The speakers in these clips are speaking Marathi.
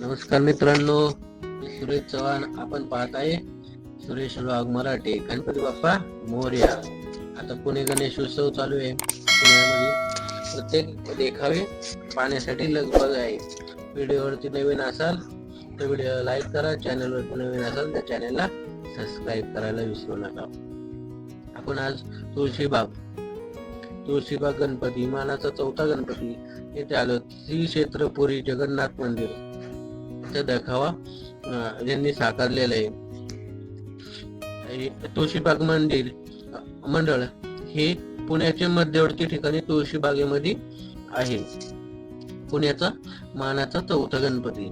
नमस्कार मित्रांनो मी सुरेश चव्हाण आपण पाहत आहे. सुरेश वाघ मराठी गणपती बाप्पा मोर्या आता पुणे गणेश उत्सव चालू आहे. पुण्यामध्ये प्रत्येक देखावे पाहण्यासाठी लगबग आहे. व्हिडिओवरती नवीन असाल तर व्हिडिओ लाईक करा चॅनलवरती नवीन असाल तर चॅनलला सबस्क्राईब करायला विसरू नका. आपण आज तुळशीबाग तुळशीबाग गणपती मानाचा चौथा गणपती येथे आलो. श्री क्षेत्रपुरी जगन्नाथ मंदिर. चा देखावा अं, यांनी साकारलेला आहे. तुळशीबाग मंदिर मंडळ हे पुण्याच्या मध्यवर्ती ठिकाणी तुळशीबागेमध्ये आहे. पुण्याचा मानाचा चौथा गणपती.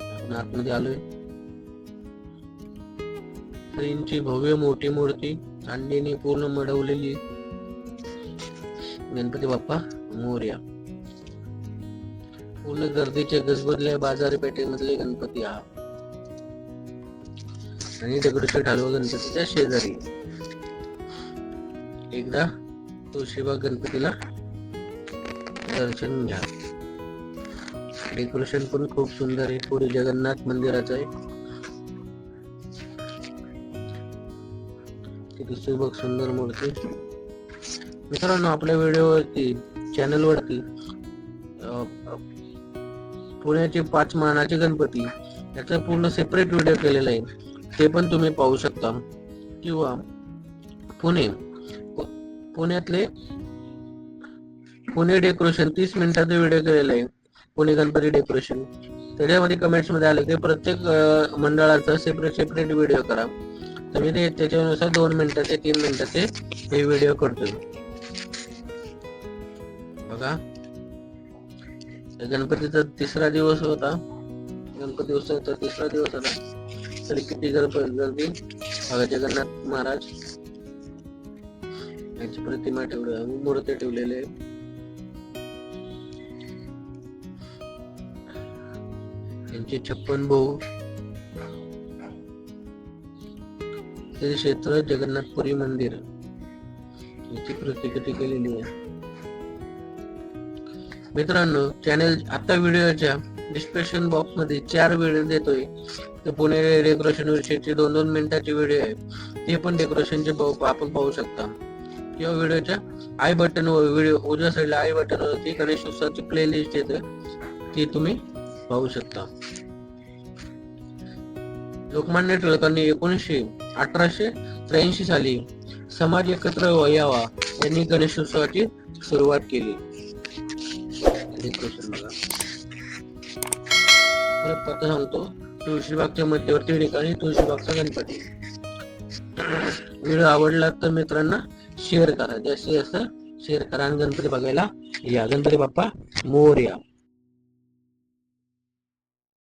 आपण आतमध्ये आलोय. श्रींची भव्य मोठी मूर्ती चांदीने पूर्ण मडवलेली. गणपती बाप्पा मोर्या. पूर्ण गर्दीच्या गजबजल्या बाजारपेठेमधले गणपती हा. आणि दगडूशेठ हलवा गणपतीच्या शेजारी. एकदा तुळशीबाग गणपतीला दर्शन घ्या. डेकोरेशन पण खूप सुंदर आहे. पुढे जगन्नाथ मंदिराचं आहे. तिथे सुबक सुंदर मूर्ती. मित्रांनो आपल्या व्हिडिओवरती चॅनल वरती अं, पुण्याचे पाच मानाचे गणपती याचा पूर्ण सेपरेट व्हिडिओ केलेला आहे. ते पण तुम्ही पाहू शकता. किंवा पुणे पुण्यातले पुणे डेकोरेशन तीस मिनिटाचा व्हिडिओ केलेला आहे. पुणे गणपती डेकोरेशन त्याच्यामध्ये कमेंट्समध्ये आले की प्रत्येक मंडळाचा सेपरेट सेपरेट व्हिडिओ करा. तर मी ते त्याच्यानुसार दोन मिनिटाचे तीन मिनिटाचे हे व्हिडिओ करतो बघा. गणपतीचा तिसरा दिवस होता. गणपती उत्सवाचा तिसरा दिवस होता. तरी किती गणपती गर्दी? जगन्नाथ महाराज. यांची प्रतिमा ठेवली मूर्ती ठेवलेले त्यांचे यांचे छप्पन भाऊ. श्री क्षेत्र जगन्नाथपुरी मंदिर. याची प्रतिकृती केलेली आहे. मित्रांनो चॅनेल आता व्हिडिओच्या डिस्क्रिप्शन बॉक्समध्ये चार व्हिडिओ देतोय. तर पुणे डेकोरेशन विषयीचे दोन दोन मिनिटाचे व्हिडिओ आहे ते पण डेकोरेशनचे आपण पाहू शकता. किंवा व्हिडिओच्या आय बटन व्हिडिओ उजव्या साईडला आय बटन वरती गणेश उत्सवाची प्लेलिस्ट येते. ती तुम्ही पाहू शकता. लोकमान्य टिळकांनी एकोणीसशे अठराशे त्र्याऐंशी साली समाज एकत्र यावा यांनी गणेशोत्सवाची सुरुवात केली. बघा परत पत्ता सांगतो तुळशीबागच्या मध्यवर्ती ठिकाणी तुळशीबागचा गणपती. व्हिडिओ आवडला तर मित्रांना शेअर करा. जास्तीत जास्त शेअर करा आणि गणपती बघायला या. गणपती बाप्पा मोर्या.